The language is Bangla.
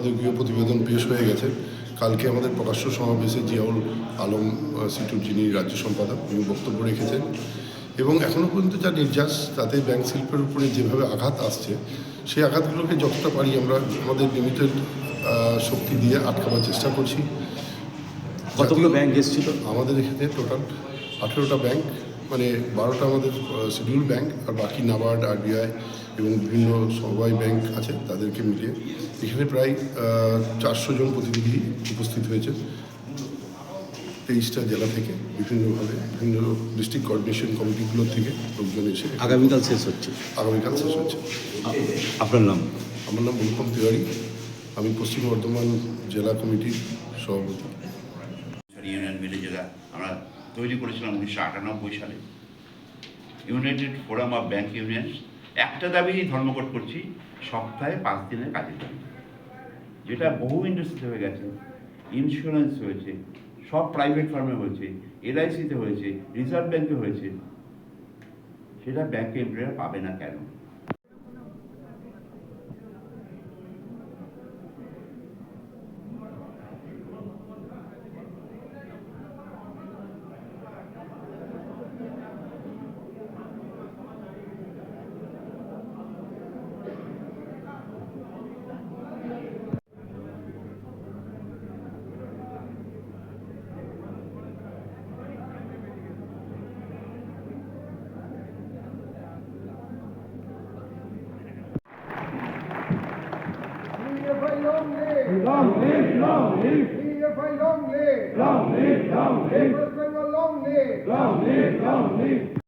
সম্পাদকীয় প্রতিবেদন পেশ হয়ে গেছে। কালকে আমাদের প্রকাশ্য সমাবেশে জিয়াউল আলম সিটুর যিনি রাজ্য সম্পাদক তিনি বক্তব্য রেখেছেন। এবং এখনও পর্যন্ত যা নির্যাস তাতে ব্যাংক শিল্পের উপরে যেভাবে আঘাত আসছে সেই আঘাতগুলোকে যতটা পারি আমরা আমাদের লিমিটেড শক্তি দিয়ে আটকাবার চেষ্টা করছি। কতগুলো ব্যাংক এসেছিল? আমাদের এখানে টোটাল আঠেরোটা ব্যাংক মানে বারোটা আমাদের শিডিউল ব্যাংক আর বাকি নাবার্ড আরবিআই এবং বিভিন্ন সবাই ব্যাংক আছে তাদেরকে মিলিয়ে। এখানে প্রায় চারশো জন প্রতিনিধি উপস্থিত হয়েছে তেইশটা জেলা থেকে বিভিন্নভাবে বিভিন্ন ডিস্ট্রিক্ট কোঅর্ডিনেশন কমিটিগুলোর থেকে লোকজন এসে আগামীকাল শেষ হচ্ছে। আগামীকাল শেষ হচ্ছে। আপনার নাম? আমার নাম অনুপম তিওয়ারি। আমি পশ্চিম বর্ধমান জেলা কমিটির সভাপতি। ইউনিয়ন মিলে যেটা আমরা তৈরি করেছিলাম উনিশশো আটানব্বই সালে। United forum of bank union একটা দাবি ধর্মঘট করছি, সপ্তাহে পাঁচ দিনের কাজের দাবি যেটা বহু ইন্ডাস্ট্রিতে হয়ে গেছে ইন্স্যুরেন্স হয়েছে, সব প্রাইভেট ফার্মে হয়েছে এলআইসিতে হয়েছে রিজার্ভ ব্যাংকে হয়েছে। সেটা ব্যাংকে এমপ্লয়ার পাবে না কেন? EFI long live! Long live, long live, EFI long live! long live, long live, West Bengal long live! long live, long live.